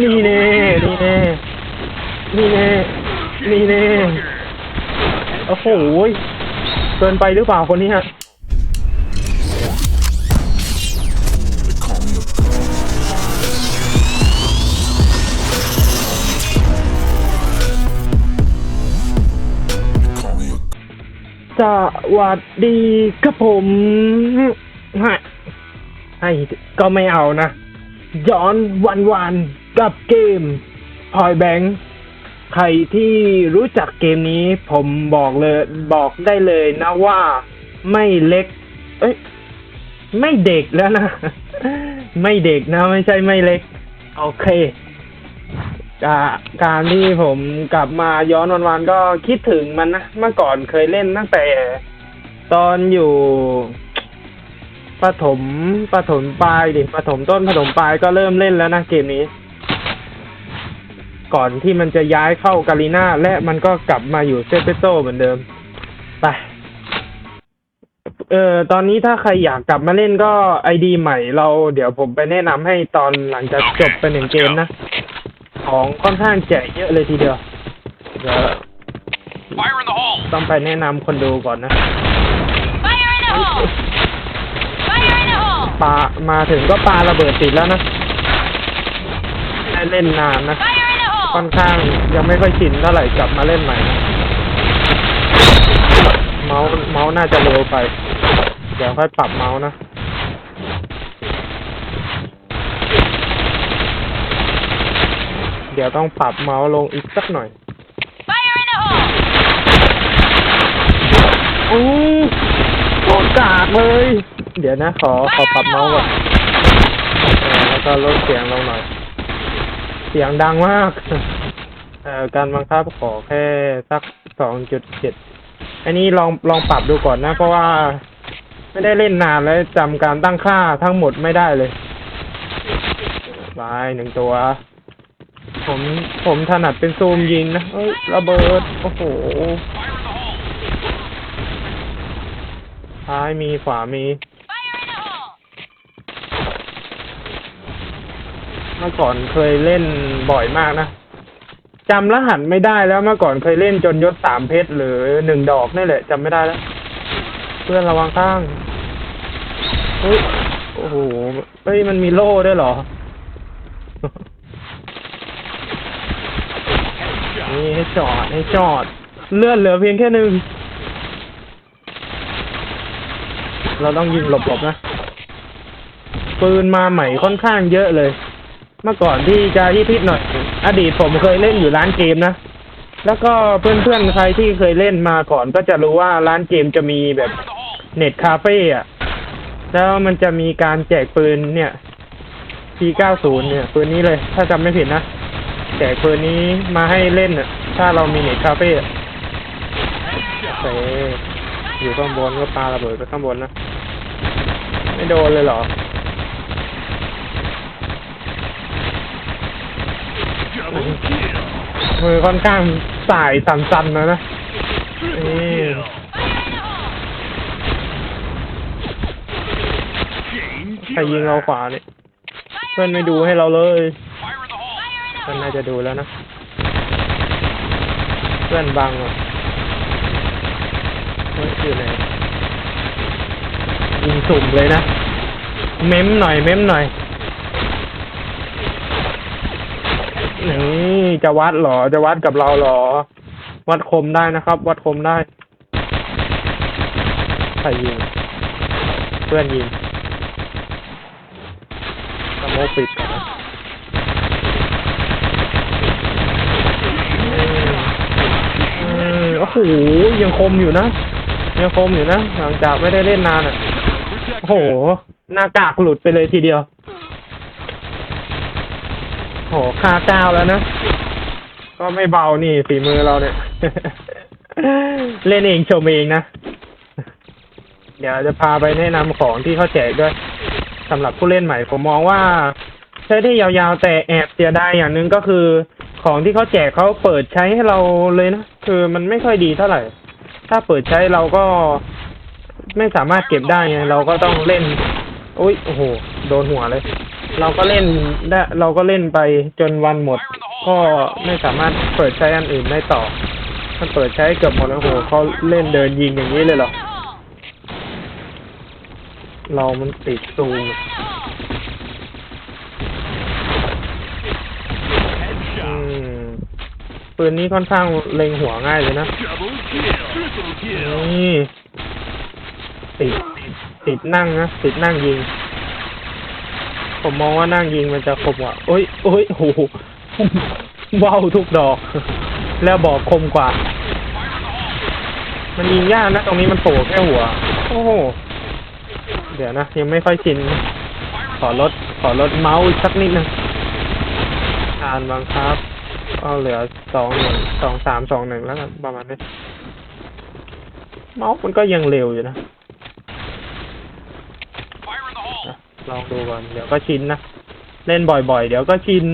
นี่เน่นี่เน่นี่เน่นี่เน่โอ้โหเกินไปหรือเปล่าคนนี้ฮะสวัสดีครับผมให้ให้ก็ไม่เอานะ ย้อนวันวันๆกับเกมพอยแบงค์ใครที่รู้จักเกมนี้ผมบอกเลยบอกได้เลยนะว่าไม่เล็ก เอ้ย ไม่เด็กแล้วนะ ไม่เด็กนะไม่ใช่ไม่เล็ก โอเคกาการที่ผมกลับมาย้อนวันๆก็คิดถึงมันนะ เมื่อก่อนเคยเล่นตั้งแต่ ตอนอยู่ ประถมประถมปลายดิประถมต้นประถมปลายก็เริ่มเล่นแล้วนะเกมนี้ ก่อนที่มันจะย้ายเข้ากาลีนาและมันก็กลับมาอยู่เซเปโตเหมือนเดิม ไป เออตอนนี้ถ้าใครอยากกลับมาเล่นก็ไอดีใหม่เราเดี๋ยวผมไปแนะนำให้ตอนหลังจากจบไปหนึ่งเกมนะ ของค่อนข้างแจกเยอะเลยทีเดียวเดี๋ยวต้องไปแนะนำคนดูก่อนนะ Fire in the hole! Fire in the hole! ปามาถึงก็ปาระเบิดติดแล้วนะได้เล่นนานนะ Fire in the ค่อน hole! ข้างยังไม่ค่อยชินเท่าไหร่กลับมาเล่นใหม่นะเมาส์เมาส์น่าจะเร็วไป เดี๋ยวค่อยปรับเมาส์นะเดี๋ยวต้องปรับเมาส์ลงอีกสักหน่อย Fire in the hole! โอ้โคตรกากเลย เดี๋ยวนะขอขอปรับเมาส์ก่อนแล้วก็ลดเสียงลงหน่อย เสียงดังมาก เอ่อการบังคับขอแค่สักสองจุดเจ็ดอันนี้ลองลองปรับดูก่อนนะ เพราะว่า ไม่ได้เล่นนานแล้วจำการตั้งค่าทั้งหมดไม่ได้เลยบายหนึ่งตัว ผมผมถนัดเป็นซูมยิงนะเอ้ยระเบิด โอ้โห Fire in the hole! ซ้ายมีขวามี Fire in the hole! เมื่อก่อนเคยเล่นบ่อยมากนะจำรหัสไม่ได้แล้วเมื่อก่อนเคยเล่นจนยศสามเพชรหรือหนึ่งดอกนี่แหละจำไม่ได้แล้ว เพื่อนระวังข้างเฮ้ยโอ้โหเฮ้ยมันมีโล่ด้วยเหรอ นี่ให้จอดให้จอด เลื่อนเหลือเพียงแค่หนึ่ง เราต้องยิงหลบๆนะ ปืนมาใหม่ค่อนข้างเยอะเลย เมื่อก่อนที่จะยิทิศหน่อย อดีตผมเคยเล่นอยู่ร้านเกมนะ แล้วก็เพื่อนๆใครที่เคยเล่นมาก่อน ก็จะรู้ว่าร้านเกมจะมีแบบเน็ตคาเฟ่อะแล้วมันจะมีการแจกปืนเนี่ย P90 เนี่ยปืนนี้เลย ถ้าจำไม่ผิดนะ แจกปืนนี้มาให้เล่นอะถ้าเรามีเน็ตคาเฟ่อะโอเอยู่ข้างบนก็ปาระเบิดไปข้างบนนะ ไม่โดนเลยเหรอ มือค่อนข้างสายสั่นๆนะนะ Triple Yeah. kill! Fire in the hole! Chain ใครยิงเราขวาเนี่ยเพื่อนไม่ดูให้เราเลยเพื่อนน่าจะดูแล้วนะ เพื่อนบังอะเฮ้ยอยู่ไหนยิงสุ่มเลยนะ เม้มหน่อย เม้มหน่อย นี่จะวัดเหรอ จะวัดกับเราเหรอ วัดคมได้นะครับ วัดคมได้ใครยิงเพื่อนยิงสโมกปิดก่อนนะเอโอ้โหยังคมอยู่นะ ยังคมอยู่นะ หลังจากไม่ได้เล่นนานอะ โอ้โห หน้ากากหลุดไปเลยทีเดียวโอ้โหค่าเก้าแล้วนะ ก็ไม่เบานี่ฝีมือเราเนี่ย เล่นเองชมเองนะ เดี๋ยวจะพาไปแนะนำของที่เขาแจกด้วยสำหรับผู้เล่นใหม่ผมมองว่าใช้ได้ยาวๆแต่แอบเสียดายอย่างหนึ่งก็คือ ของที่เขาแจกเขาเปิดใช้ให้เราเลยนะ คือมันไม่ค่อยดีเท่าไหร่ ถ้าเปิดใช้เราก็ไม่สามารถเก็บได้ไงเราก็ต้องเล่นอุ้ยโอ้โห โดนหัวเลย เราก็เล่นได้เราก็เล่นไปจนวันหมด ก็ไม่สามารถเปิดใช้อันอื่นได้ต่อ มันเปิดใช้เกือบหมดแล้วโหเขาเล่นเดินยิงอย่างนี้เลยเหรอเรามันติดซูมอืมปืนนี้ค่อนข้างเล็งหัวง่ายเลยนะ นี่ ติด ติดนั่งนะ ติดนั่งยิง ผมมองว่านั่งยิงมันจะคมกว่าโอ้ยโอ้ยโหว้าวทุกดอก แล้วบอกคมกว่า มันยิงยากนะตรงนี้มันโผล่แค่หัว โอ้โห เดี๋ยวนะ ยังไม่ค่อยชิน ขอลดขอลดเมาส์สักนิดนึงอ่านบังครับก็เหลือสองหนึ่งสองสามสองหนึ่งแล้วกันประมาณนี้ เมาส์มันก็ยังเร็วอยู่นะ Fire in the hole. อะ ลองดูก่อนเดี๋ยวก็ชินนะ เล่นบ่อยๆ เดี๋ยวก็ชิน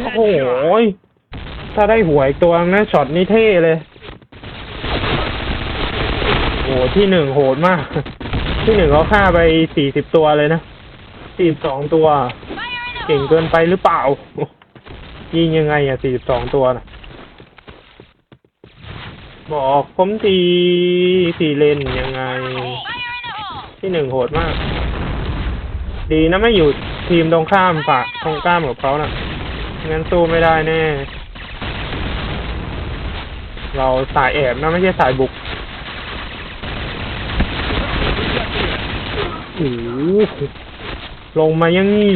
โอ้โหถ้าได้หัวอีกตัวนะช็อตนี้เท่เลย โอ้โหที่หนึ่งโหดมาก ที่หนึ่งเขาฆ่าไปสี่สิบตัวเลยนะสี่สองตัว เก่งเกินไปหรือเปล่า ยิงยังไงอะสี่สิบสองตัวนะ บอกผมทีที่เล่นยังไง ที่หนึ่งโหดมาก ดีนะไม่อยู่ทีมตรงข้ามฝะตรงข้ามกับเขานะ่ะงั้นสู้ไม่ได้แน่ เราสายแอบนะไม่ใช่สายบุกโอ้โหลงมายังงี้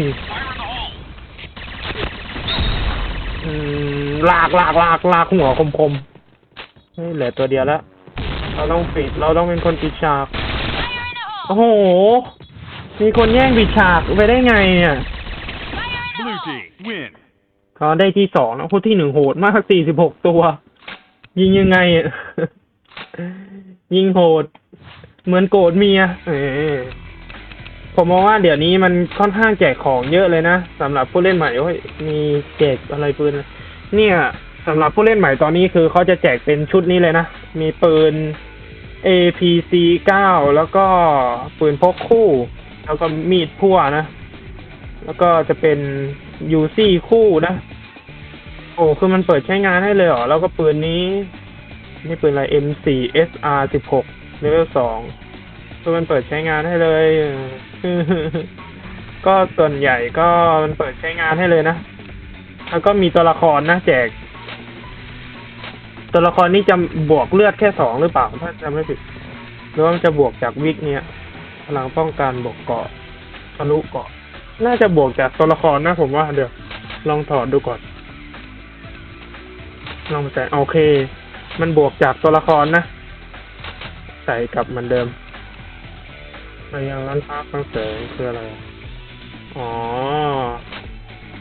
ลากลากลากลากหัวคมคมๆ เฮ้ยเหลือตัวเดียวแล้วเราต้องปิด เราต้องเป็นคนปิดฉาก Fire in the โอ้ hole! โห มีคนแย่งปิดฉากไปได้ไงเนี่ย Blue team win. เขาได้ที่สองแล้วคนที่หนึ่งโหดมากสี่สิบหกตัว ยิงยังไงอะยิงโหด เหมือนโกรธเมียเออผมมองว่าเดี๋ยวนี้มันค่อนข้างแจกของเยอะเลยนะสำหรับผู้เล่นใหม่โอ้ยมีแจกอะไรปืนเนี่ย สำหรับผู้เล่นใหม่ตอนนี้คือเขาจะแจกเป็นชุดนี้เลยนะ มีปืน APC 9แล้วก็ปืนพกคู่ แล้วก็มีดพั่วนะ แล้วก็จะเป็น UC คู่นะ โอ้คือมันเปิดใช้งานให้เลยเหรอ แล้วก็ปืนนี้นี่ปืนอะไร M4 SR 16 level 2คือมันเปิดใช้งานให้เลยก็ส่วนใหญ่ก็มันเปิดใช้งานให้เลยนะ แล้วก็มีตัวละครนะแจก ตัวละครนี้จะบวกเลือดแค่สองหรือเปล่าถ้าจำไม่ผิดหรือว่ามันจะบวกจากวิกเนี่ยพลังป้องกันบวกเกาะทะลุเกาะ น่าจะบวกจากตัวละครนะผมว่าเดี๋ยวลองถอดดูก่อนลองใส่โอเค มันบวกจากตัวละครนะ ใส่กลับเหมือนเดิมไปยังร้านพักตั้งเสริมคืออะไร อ๋อ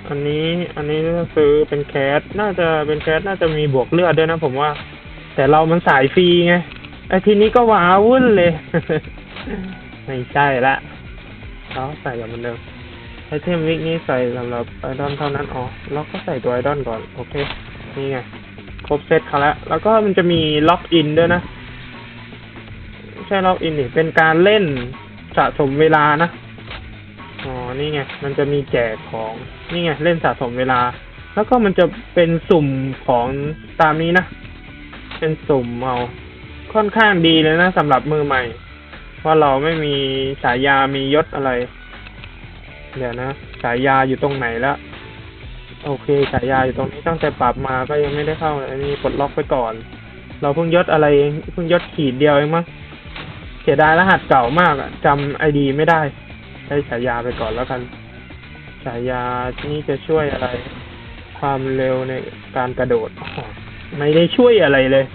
อันนี้อันนี้ซื้อเป็นแคสน่าจะเป็นแคสน่าจะมีบวกเลือดด้วยนะผมว่า แต่เรามันสายฟรีไงไอทีนี้ก็ว้าวุ่นเลย ไม่ใช่ละเขาใส่กับเหมันเดิมไอเทมวิกนี้ใส่สำหรับไอดอนเท่านั้นอ๋อเราก็ใส่ตัวไอดอนก่อน โอเค นี่ไง ครบเซตเขาแล้ว แล้วก็มันจะมีล็อกอินด้วยนะไม่ใช่ล็อกอินนี่เป็นการเล่นสะสมเวลานะ อ๋อ นี่ไง มันจะมีแจกของ นี่ไง เล่นสะสมเวลา แล้วก็มันจะเป็นสุ่มของตามนี้นะ เป็นสุ่มเอา ค่อนข้างดีเลยนะสำหรับมือใหม่ เพราะเราไม่มีฉายามียศอะไร เดี๋ยวนะฉายาอยู่ตรงไหนแล้วโอเคฉายาอยู่ตรงนี้ตั้งแต่ปรับมาก็ยังไม่ได้เข้าอันนี้กดล็อกไปก่อน เราเพิ่งยศอะไรเองเพิ่งยศขีดเดียวเองมั้งเสียดายรหัสเก่ามากอะจำไอดีไม่ได้ ใช้ฉายาไปก่อนแล้วกันฉายานี้จะช่วยอะไร ความเร็วในการกระโดด ไม่ได้ช่วยอะไรเลย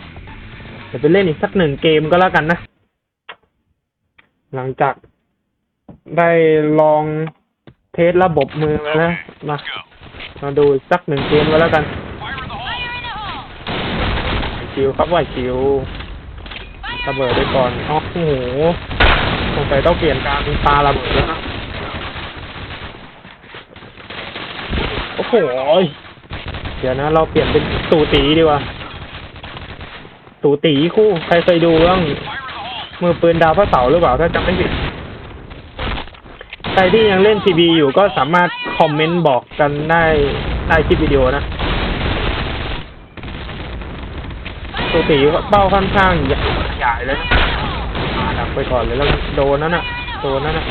เดี๋ยวไปเล่นอีกสักหนึ่งเกมก็แล้วกันนะ หลังจากได้ลองเทสระบบมือมาแล้วมามาดูสักหนึ่งเกมก็แล้วกันคิวครับว่าคิวระเบิดไปก่อนอ๋อโอ้โห สงสัยต้องเปลี่ยนการปลาระเบิดแล้วนะโอ้โหเดี๋ยวนะ เราเปลี่ยนเป็นตูตีดีกว่า ตูตีคู่ ใครเคยดูบ้าง Fire in the hole. มือปืนดาวพระเสาร์หรือเปล่าถ้าจำไม่ผิดใครที่ยังเล่นทีวีอยู่ก็สามารถคอมเมนต์บอกกันได้ใต้คลิปวิดีโอนะตัวตีเป้าค่อนข้างใหญ่เลยนะ ดักไปก่อนเลยแล้วโดนนั่นน่ะโดนนั่นน่ะ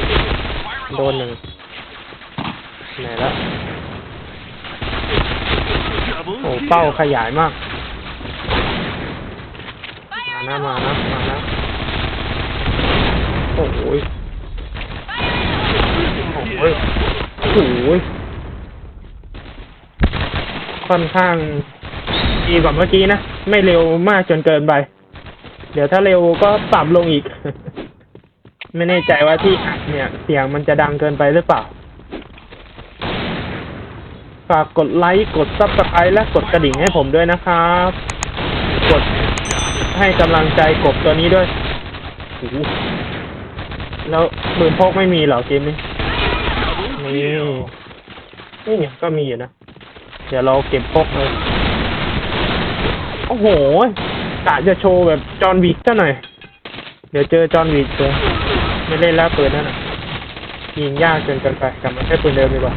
โดนหนึ่งไหนละโอ้เป้าขยายมากมานะมานะมานะโอ้โหย Triple โอ้ยโอ้โหยค่อนข้างดีกว่าเมื่อกี้นะ ไม่เร็วมากจนเกินไป เดี๋ยวถ้าเร็วก็ปรับลงอีก ไม่แน่ใจว่าที่อัดเนี่ย เสียงมันจะดังเกินไปหรือเปล่า ฝากกดไลค์ กดซับสไครต์และกดกระดิ่งให้ผมด้วยนะครับ กดให้กำลังใจกบตัวนี้ด้วยโอ้แล้วปืนพกไม่มีเหรอเกมนี้ Double นี่ kill. นี่ไงก็มีอยู่นะ เดี๋ยวเราเก็บพกเลย โอ้โห กะจะโชว์แบบจอห์นวิกซะหน่อย เดี๋ยวเจอจอห์นวิกเลยไม่เล่นแล้วปืนนั่นน่ะยิงยากจนเกินไปกลับมาใช้ปืนเดิมดีกว่า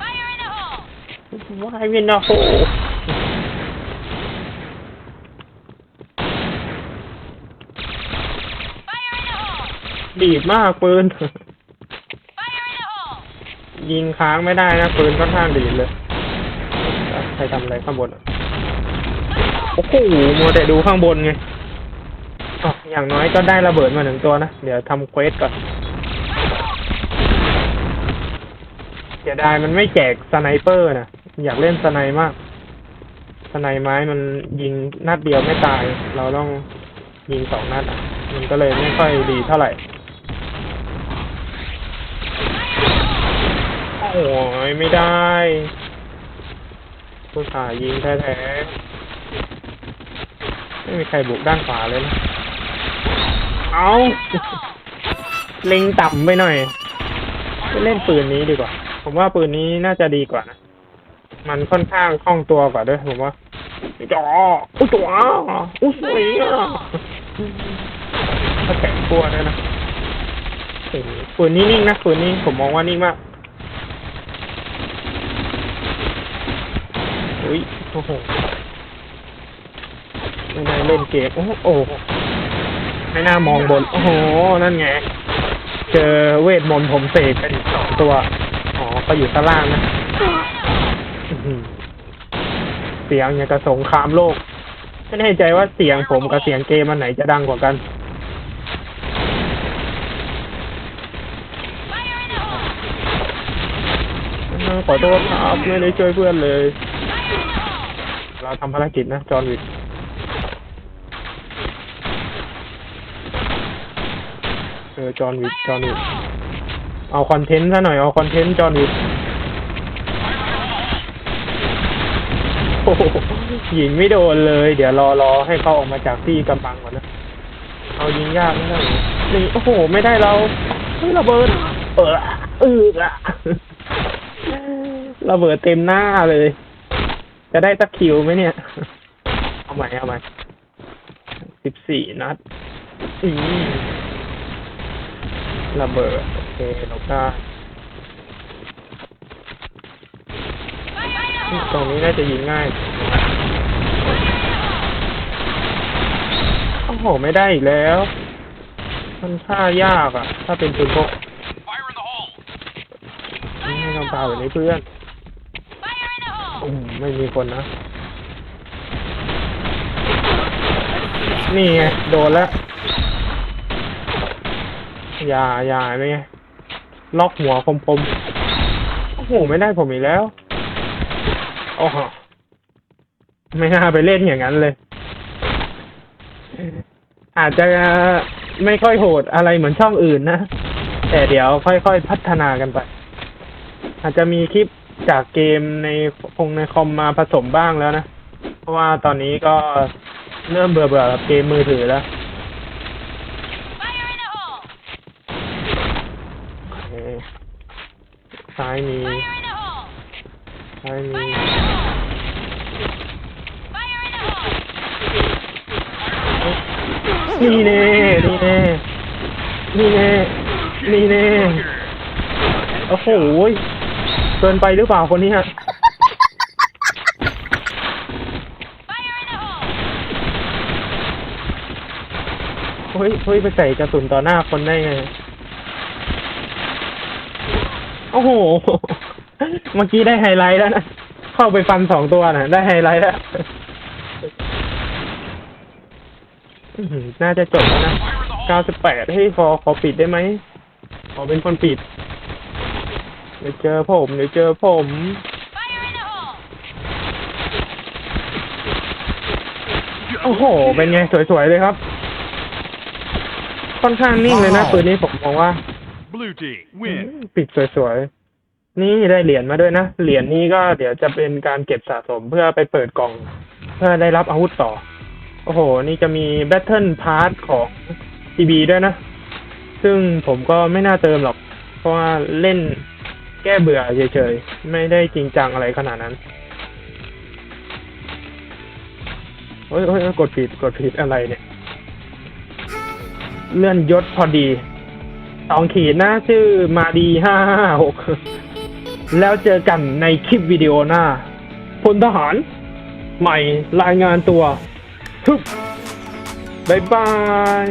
Fire in the hole! ว้ายเวียนนาโฮ Fire in the hole! ดีดมากปืน Fire in the hole! ยิงค้างไม่ได้นะปืนค่อนข้างดีดเลย ใครทำอะไรข้างบนอะ โอ้โหมัวแต่ดูข้างบนไงอ๋ออย่างน้อยก็ได้ระเบิดมาหนึ่งตัวนะ เดี๋ยวทำเควสก่อนเสียดายมันไม่แจกสไนเปอร์นะอยากเล่นสไนมาก สไนไม้มันยิงนัดเดียวไม่ตาย เราต้องยิงสองนัดมันก็เลยไม่ค่อยดีเท่าไหร่ โอ้ยไม่ได้ ผู้ชายยิงแท้ๆ ไม่มีใครบุกด้านขวาเลยนะ เอาเล็งต่ำไปหน่อยไปเล่นปืนนี้ดีกว่า ผมว่าปืนนี้น่าจะดีกว่านะ มันค่อนข้างคล่องตัวกว่าด้วยผมว่าจ๋ออุ้ยจ๋ออุ้ยสวยอะถ้าแข็งกลัวด้วยนะโอ้โหปืนนี้นิ่งนะปืนนี้ผมมองว่านิ่งมากอุ้ยโอ้โห ไม่น่าเล่นเกมโอ้โหไม่น่ามองบน โอ้โห นั่นไง เจอเวทมนต์ผมเสกกันอีกสองตัว อ๋อก็อยู่ข้างล่างนะเสียงย่างกับสงครามโลก ไม่แน่ใจว่าเสียงผมกับเสียงเกมอันไหนจะดังกว่ากันขอโทษครับไม่ได้ช่วยเพื่อนเลย เราทำภารกิจนะ จอห์นวิก ออจอห์นวิกจอห์นวิกเอาคอนเทนต์ซะหน่อยเอาคอนเทนต์จอห์นวิกโอ้โหยิงไม่โดนเลย เดี๋ยวรอรอให้เขาออกมาจากที่กำบังก่อนนะ เอายิงยากไม่ได้นี่โอ้โห ไม่ได้เราเฮ้ยระเบิดเออเอออะระเบิดเต็มหน้าเลย จะได้สักคิวไหมเนี่ย เอาใหม่เอาใหม่สิบสี่นัดอืม ระเบิด โอเคเราได้ตรงนี้น่าจะยิงง่าย โอ้โห ไม่ได้อีกแล้ว มันค่ายากอะ ถ้าเป็นปืนพกไม่ต้องตาแบบนี้เพื่อนอืมไม่มีคนนะ นี่ไง โดนแล้ว อย่าอย่าไม่ไงล็อกหัวคมคมโอ้โหไม่ได้ผมอีกแล้วโอ้โหไม่น่าไปเล่นอย่างนั้นเลย อาจจะไม่ค่อยโหดอะไรเหมือนช่องอื่นนะ แต่เดี๋ยวค่อยๆพัฒนากันไป อาจจะมีคลิปจากเกมในคงในคอมมาผสมบ้างแล้วนะ เพราะว่าตอนนี้ก็เริ่มเบื่อเบื่อๆกับเกมมือถือแล้ว Fire in the hole! โอเค ซ้ายมีซ้ายมีนี่แน่นี่แน่นี่แน่นี่แน่โอ้โหเกินไปหรือเปล่าคนนี้ฮะเฮ้ยเฮ้ยไปใส่กระสุนต่อหน้าคนได้ไง โอ้โห เมื่อกี้ได้ไฮไลท์แล้วนะ เข้าไปฟันสองตัวนะได้ไฮไลท์แล้วอื้อหือน่าจะจบแล้วนะ Fire in the hole! 98ให้ยขอขอปิดได้ไหม ขอเป็นคนปิด เดี๋ยวเจอผม เดี๋ยวเจอผม Fire in the hole! โอ้โห เป็นไง สวย ๆ เลยครับ ค่อนข้างนิ่งเลยนะปืนนี้ผมมองว่า Blue team win. ปิดสวยๆ นี่ได้เหรียญมาด้วยนะ เหรียญนี้ก็เดี๋ยวจะเป็นการเก็บสะสมเพื่อไปเปิดกล่อง เพื่อได้รับอาวุธต่อ โอ้โห นี่จะมีแบทเทิลพาร์ทของ TB ด้วยนะ ซึ่งผมก็ไม่น่าเติมหรอก เพราะว่าเล่นแก้เบื่อเฉยๆ ไม่ได้จริงจังอะไรขนาดนั้นโอ้ยโอ้ยโอ้ยกดผิดกดผิดอะไรเนี่ย เลื่อนยศพอดี สองขีดนะ ชื่อมาดีห้าห้าหกแล้วเจอกันในคลิปวิดีโอหน้าพลทหาร ใหม่รายงานตัวฮึบบ๊ายบาย